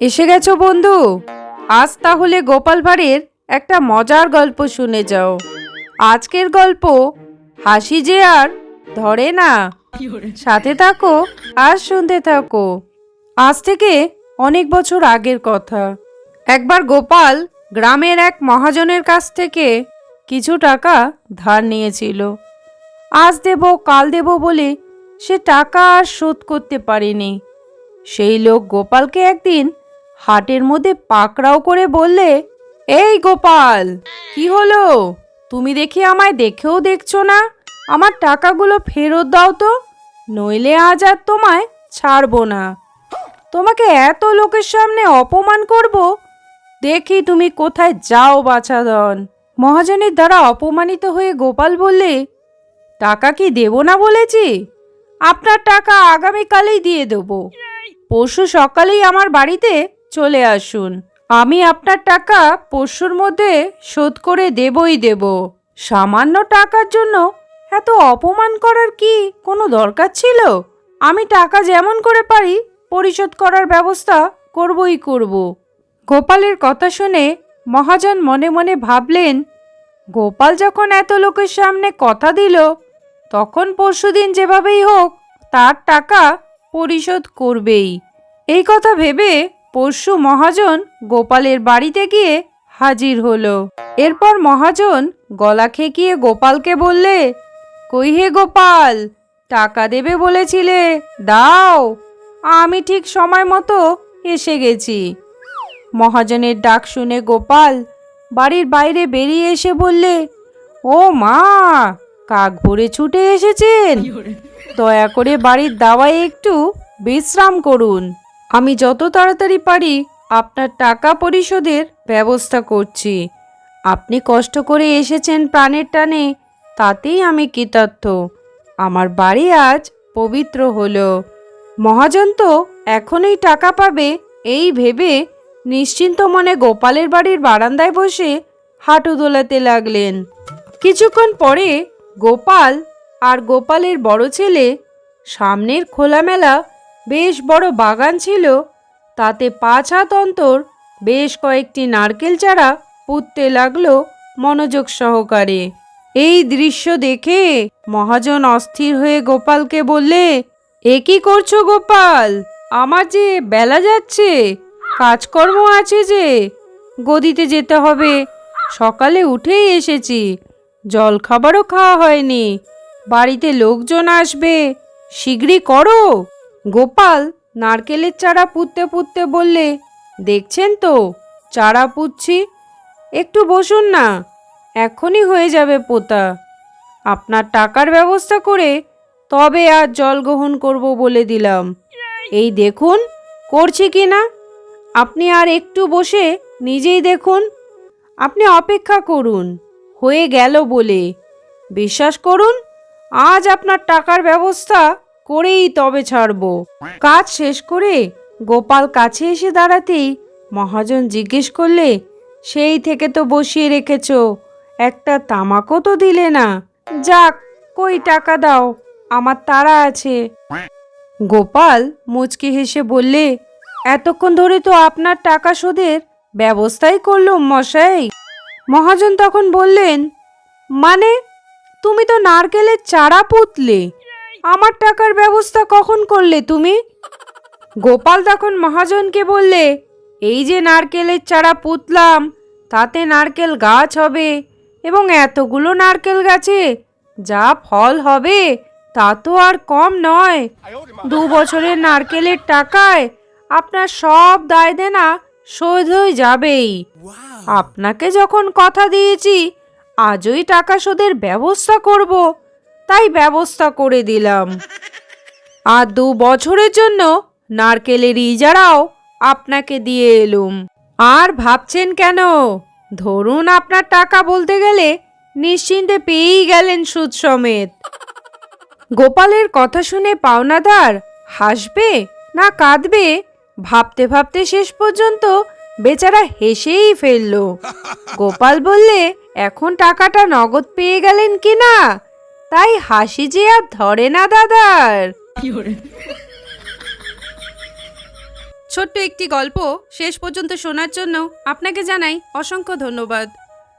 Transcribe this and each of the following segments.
এসে গেছো বন্ধু? আজ তাহলে গোপাল ভাঁড়ের একটা মজার গল্প শুনে যাও। আজকের গল্প হাসি যে আর ধরে না। সাথে থাকো আর শুনতে থাকো। আজ থেকে অনেক বছর আগের কথা। একবার গোপাল গ্রামের এক মহাজনের কাছ থেকে কিছু টাকা ধার নিয়েছিল। আজ দেব কাল দেব বলে সে টাকা আর শোধ করতে পারেনি। সেই লোক গোপালকে একদিন হাটের মধ্যে পাকড়াও করে বললে, এই গোপাল, কি হলো? তুমি দেখি আমায় দেখেও দেখছ না? আমার টাকাগুলো ফেরত দাও তো, নইলে আজ আর তোমায় ছাড়বো না। তোমাকে এত লোকের সামনে অপমান করব? দেখি তুমি কোথায় যাও, বাছাধন। মহাজনের দ্বারা অপমানিত হয়ে গোপাল বললে, টাকা কি দেব না বলেছি? আপনার টাকা আগামীকালেই দিয়ে দেবো। পরশু সকালেই আমার বাড়িতে চলে আসুন। আমি আপনার টাকা পরশুর মধ্যে শোধ করে দেবই দেব। সামান্য টাকার জন্য এত অপমান করার কি কোনো দরকার ছিল? আমি টাকা যেমন করে পারি, পরিশোধ করার ব্যবস্থা করবই করব। গোপালের কথা শুনে মহাজন মনে মনে ভাবলেন, গোপাল যখন এত লোকের সামনে কথা দিল, তখন পরশুদিন যেভাবেই হোক তার টাকা পরিশোধ করবেই। এই কথা ভেবে পরশু মহাজন গোপালের বাড়িতে গিয়ে হাজির হলো। এরপর মহাজন গলা খেকিয়ে গোপালকে বললে কই হে গোপাল? টাকা দেবে বলেছিলে দাও। আমি ঠিক সময় মতো এসে গেছি। মহাজনের ডাক শুনে গোপাল বাড়ির বাইরে বেরিয়ে এসে বললে ও মা কাক ভরে ছুটে এসেছেন? দয়া করে বাড়ির দাওয়ায় একটু বিশ্রাম করুন। আমি যত তাড়াতাড়ি পারি আপনার টাকা পরিশোধের ব্যবস্থা করছি। আপনি কষ্ট করে এসেছেন প্রাণের টানে, তাতেই আমি কৃতার্থ। আমার বাড়ি আজ পবিত্র হলো। মহাজন তো এখনই টাকা পাবে এই ভেবে নিশ্চিন্ত মনে গোপালের বাড়ির বারান্দায় বসে হাঁটু দোলাতে লাগলেন। কিছুক্ষণ পরে গোপাল আর গোপালের বড় ছেলে সামনের খোলামেলা বেশ বড় বাগান ছিল। তাতে পাঁচ হাত অন্তর বেশ কয়েকটি নারকেল চারা পুঁততে লাগল মনোযোগ সহকারে। এই দৃশ্য দেখে মহাজন অস্থির হয়ে গোপালকে বললে, এ কি করছ গোপাল? আমার যে বেলা যাচ্ছে, কাজকর্ম আছে যে, গদিতে যেতে হবে। সকালে উঠেই এসেছি জল খাবারও খাওয়া হয়নি। বাড়িতে লোকজন আসবে শীঘ্রই করো। গোপাল নারকেলের চারা পুঁততে পুঁততে বললে, দেখছেন তো, চারা পুঁতছি। একটু বসুন না, এখনই হয়ে যাবে পোতা। আপনার টাকার ব্যবস্থা করে তবে আর জল গ্রহণ করব বলে দিলাম। এই দেখুন, করছি কি না? আপনি আর একটু বসে নিজেই দেখুন। আপনি অপেক্ষা করুন, হয়ে গেল বলে। বিশ্বাস করুন, আজ আপনার টাকার ব্যবস্থা করেই তবে ছাড়ব। কাজ শেষ করে গোপাল কাছে এসে দাঁড়াতেই মহাজন জিজ্ঞেস করলে, সেই থেকে তো বসিয়ে রেখেছ, একটা তামাকও তো দিলে না। যাক, কই টাকা দাও, আমার তাড়া আছে। গোপাল মুচকি হেসে বললে, এতক্ষণ ধরে তো আপনার টাকা শোধের ব্যবস্থাই করলুম মশাই। মহাজন তখন বললেন মানে তুমি তো নারকেলের চারা পুতলে। আমার টাকার ব্যবস্থা কখন করলে তুমি? গোপাল তখন মহাজনকে বললে এই যে নারকেলের চারা পুতলাম তাতে নারকেল গাছ হবে এবং এতগুলো নারকেল গাছে যা ফল হবে তা তো আর কম নয়। দু বছরের নারকেলের টাকায় আপনার সব দায় দেনা শোধ হয়ে যাবেই। আপনাকে যখন কথা দিয়েছি আজই টাকা শোধের ব্যবস্থা করব। তাই ব্যবস্থা করে দিলাম। আর দু বছরের জন্য নারকেলের ইজারাও আপনাকে দিয়ে এলুম। আর ভাবছেন কেন? ধরুন আপনার টাকা বলতে গেলে নিশ্চিন্তে পেয়েই গেলেন সুদ সমেত। গোপালের কথা শুনে পাওনাদার হাসবে না কাঁদবে ভাবতে ভাবতে শেষ পর্যন্ত বেচারা হেসেই ফেলল। গোপাল বললে, এখন টাকাটা নগদ পেয়ে গেলেন কি না? তাই হাসি যে আর ধরে না দাদার। ছোট্ট একটি গল্প শেষ পর্যন্ত শোনার জন্য আপনাকে জানাই অসংখ্য ধন্যবাদ।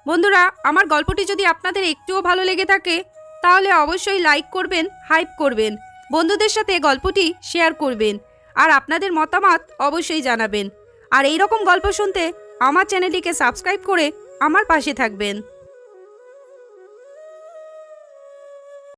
বন্ধুরা আমার গল্পটি যদি আপনাদের একটুও ভালো লেগে থাকে তাহলে অবশ্যই লাইক করবেন হাইপ করবেন বন্ধুদের সাথে গল্পটি শেয়ার করবেন আর আপনাদের মতামত অবশ্যই জানাবেন। আর এই রকম গল্প শুনতে আমার চ্যানেলটিকে সাবস্ক্রাইব করে আমার পাশে থাকবেন।